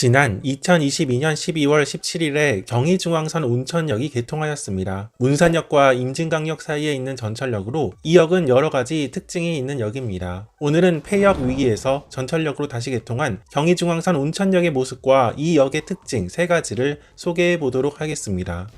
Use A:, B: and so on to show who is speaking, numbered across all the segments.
A: 지난 2022년 12월 17일에 경의중앙선 운천역이 개통하였습니다. 문산역과 임진강역 사이에 있는 전철역으로 이 역은 여러 가지 특징이 있는 역입니다. 오늘은 폐역 위기에서 전철역으로 다시 개통한 경의중앙선 운천역의 모습과 이 역의 특징 세 가지를 소개해 보도록 하겠습니다.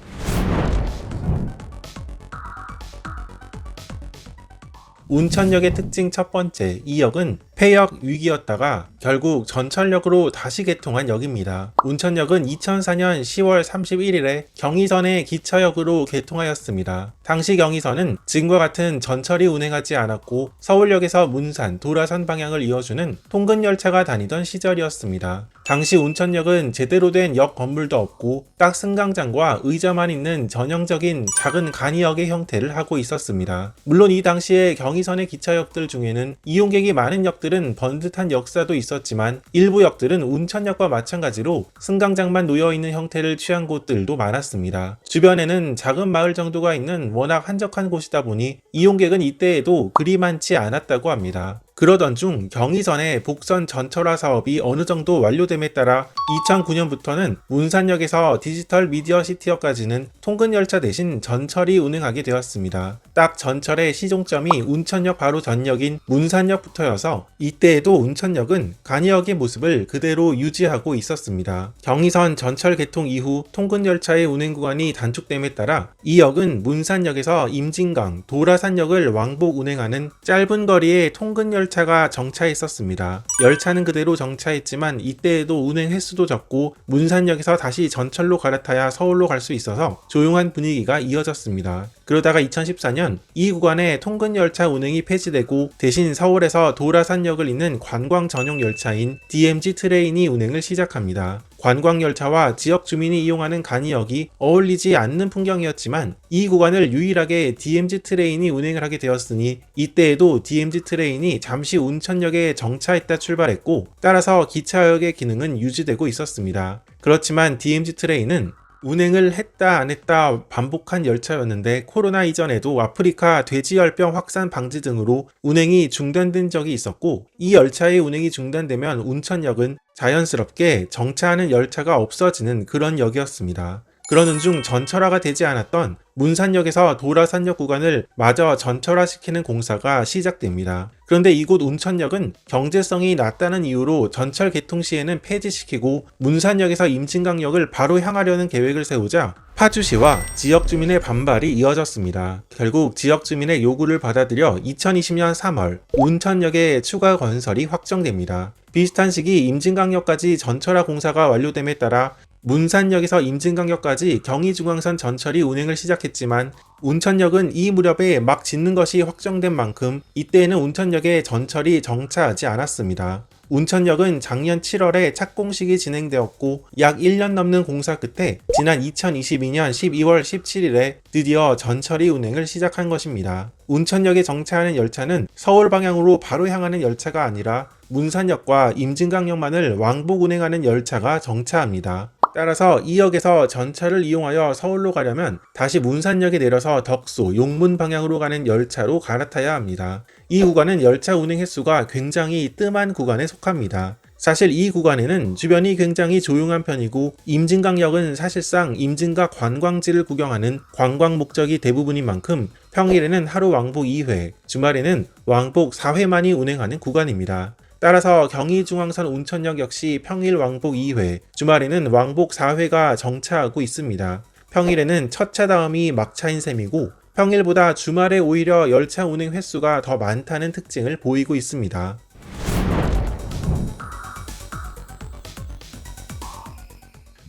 A: 운천역의 특징 첫 번째, 이 역은 폐역 위기였다가 결국 전철역으로 다시 개통한 역입니다. 운천역은 2004년 10월 31일에 경의선의 기차역으로 개통하였습니다. 당시 경의선은 지금과 같은 전철이 운행하지 않았고 서울역에서 문산, 도라산 방향을 이어주는 통근 열차가 다니던 시절이었습니다. 당시 운천역은 제대로 된 역 건물도 없고 딱 승강장과 의자만 있는 전형적인 작은 간이역의 형태를 하고 있었습니다. 물론 이 당시에 경의선의 기차역들 중에는 이용객이 많은 역들 은 번듯한 역사도 있었지만 일부 역들은 운천역과 마찬가지로 승강장만 놓여 있는 형태를 취한 곳들도 많았습니다. 주변에는 작은 마을 정도가 있는 워낙 한적한 곳이다 보니 이용객은 이때에도 그리 많지 않았다고 합니다. 그러던 중 경의선의 복선 전철화 사업이 어느 정도 완료됨에 따라 2009년부터는 문산역에서 디지털 미디어 시티역까지는 통근 열차 대신 전철이 운행하게 되었습니다. 딱 전철의 시종점이 운천역 바로 전역인 문산역부터여서 이때에도 운천역은 간이역의 모습을 그대로 유지하고 있었습니다. 경의선 전철 개통 이후 통근 열차의 운행 구간이 단축됨에 따라 이 역은 문산역에서 임진강, 도라산역을 왕복 운행하는 짧은 거리의 통근 열차 가 정차해 있었습니다. 열차는 그대로 정차했지만 이때에도 운행 횟수도 적고 문산역에서 다시 전철로 갈아타야 서울로 갈 수 있어서 조용한 분위기가 이어졌습니다. 그러다가 2014년 이 구간에 통근 열차 운행이 폐지되고 대신 서울에서 도라산역을 잇는 관광 전용 열차인 DMG 트레인이 운행을 시작합니다. 관광 열차와 지역 주민이 이용하는 간이역이 어울리지 않는 풍경이었지만 이 구간을 유일하게 DMG 트레인이 운행을 하게 되었으니 이때에도 DMG 트레인이 잠시 운천역에 정차했다 출발했고 따라서 기차역의 기능은 유지되고 있었습니다. 그렇지만 DMG 트레인은 운행을 했다 안 했다 반복한 열차였는데 코로나 이전에도 아프리카 돼지열병 확산 방지 등으로 운행이 중단된 적이 있었고 이 열차의 운행이 중단되면 운천역은 자연스럽게 정차하는 열차가 없어지는 그런 역이었습니다. 그러는 중 전철화가 되지 않았던 문산역에서 도라산역 구간을 마저 전철화시키는 공사가 시작됩니다. 그런데 이곳 운천역은 경제성이 낮다는 이유로 전철 개통 시에는 폐지시키고 문산역에서 임진강역을 바로 향하려는 계획을 세우자 파주시와 지역 주민의 반발이 이어졌습니다. 결국 지역 주민의 요구를 받아들여 2020년 3월 운천역의 추가 건설이 확정됩니다. 비슷한 시기 임진강역까지 전철화 공사가 완료됨에 따라 문산역에서 임진강역까지 경의중앙선 전철이 운행을 시작했지만 운천역은 이 무렵에 막 짓는 것이 확정된 만큼 이때에는 운천역에 전철이 정차하지 않았습니다. 운천역은 작년 7월에 착공식이 진행되었고 약 1년 넘는 공사 끝에 지난 2022년 12월 17일에 드디어 전철이 운행을 시작한 것입니다. 운천역에 정차하는 열차는 서울 방향으로 바로 향하는 열차가 아니라 문산역과 임진강역만을 왕복 운행하는 열차가 정차합니다. 따라서 이 역에서 전철을 이용하여 서울로 가려면 다시 문산역에 내려서 덕소, 용문 방향으로 가는 열차로 갈아타야 합니다. 이 구간은 열차 운행 횟수가 굉장히 뜸한 구간에 속합니다. 사실 이 구간에는 주변이 굉장히 조용한 편이고 임진강역은 사실상 임진각 관광지를 구경하는 관광 목적이 대부분인 만큼 평일에는 하루 왕복 2회, 주말에는 왕복 4회만이 운행하는 구간입니다. 따라서 경의중앙선 운천역 역시 평일 왕복 2회, 주말에는 왕복 4회가 정차하고 있습니다. 평일에는 첫 차 다음이 막차인 셈이고 평일보다 주말에 오히려 열차 운행 횟수가 더 많다는 특징을 보이고 있습니다.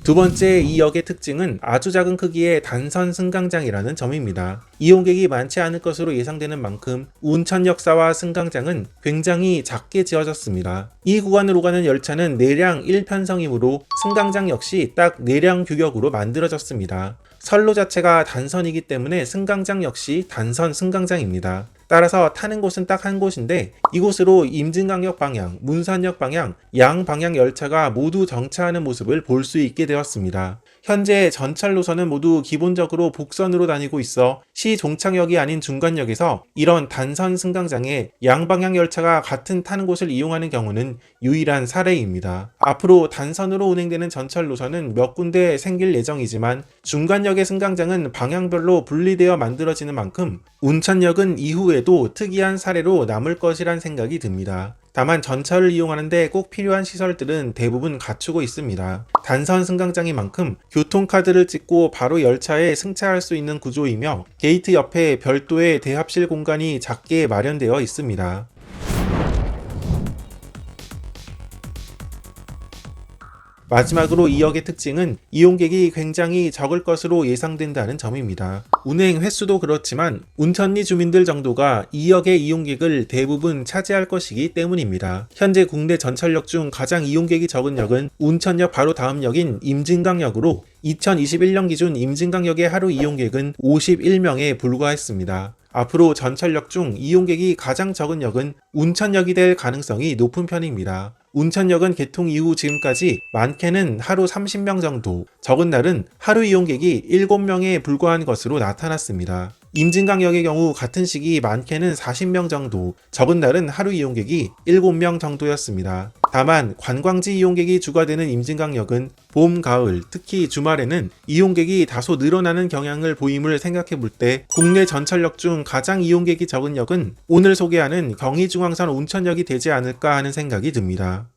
A: 두 번째 이 역의 특징은 아주 작은 크기의 단선 승강장이라는 점입니다. 이용객이 많지 않을 것으로 예상되는 만큼 운천 역사와 승강장은 굉장히 작게 지어졌습니다. 이 구간으로 가는 열차는 내량 1편성이므로 승강장 역시 딱 내량 규격으로 만들어졌습니다. 선로 자체가 단선이기 때문에 승강장 역시 단선 승강장입니다. 따라서 타는 곳은 딱 한 곳인데 이곳으로 임진강역 방향, 문산역 방향, 양 방향 열차가 모두 정차하는 모습을 볼 수 있게 되었습니다. 현재 전철 노선은 모두 기본적으로 복선으로 다니고 있어 시 종착역이 아닌 중간역에서 이런 단선 승강장에 양방향 열차가 같은 타는 곳을 이용하는 경우는 유일한 사례입니다. 앞으로 단선으로 운행되는 전철 노선은 몇 군데 생길 예정이지만 중간역의 승강장은 방향별로 분리되어 만들어지는 만큼 운천역은 이후에도 특이한 사례로 남을 것이란 생각이 듭니다. 다만 전철을 이용하는데 꼭 필요한 시설들은 대부분 갖추고 있습니다. 단선 승강장인 만큼 교통카드를 찍고 바로 열차에 승차할 수 있는 구조이며 게이트 옆에 별도의 대합실 공간이 작게 마련되어 있습니다. 마지막으로 이 역의 특징은 이용객이 굉장히 적을 것으로 예상된다는 점입니다. 운행 횟수도 그렇지만 운천리 주민들 정도가 이 역의 이용객을 대부분 차지할 것이기 때문입니다. 현재 국내 전철역 중 가장 이용객이 적은 역은 운천역 바로 다음 역인 임진강역으로 2021년 기준 임진강역의 하루 이용객은 51명에 불과했습니다. 앞으로 전철역 중 이용객이 가장 적은 역은 운천역이 될 가능성이 높은 편입니다. 운천역은 개통 이후 지금까지 많게는 하루 30명 정도, 적은 날은 하루 이용객이 7명에 불과한 것으로 나타났습니다. 임진강역의 경우 같은 시기 많게는 40명 정도, 적은 날은 하루 이용객이 7명 정도였습니다. 다만 관광지 이용객이 주가 되는 임진강역은 봄, 가을, 특히 주말에는 이용객이 다소 늘어나는 경향을 보임을 생각해 볼 때 국내 전철역 중 가장 이용객이 적은 역은 오늘 소개하는 경의중앙선 운천역이 되지 않을까 하는 생각이 듭니다.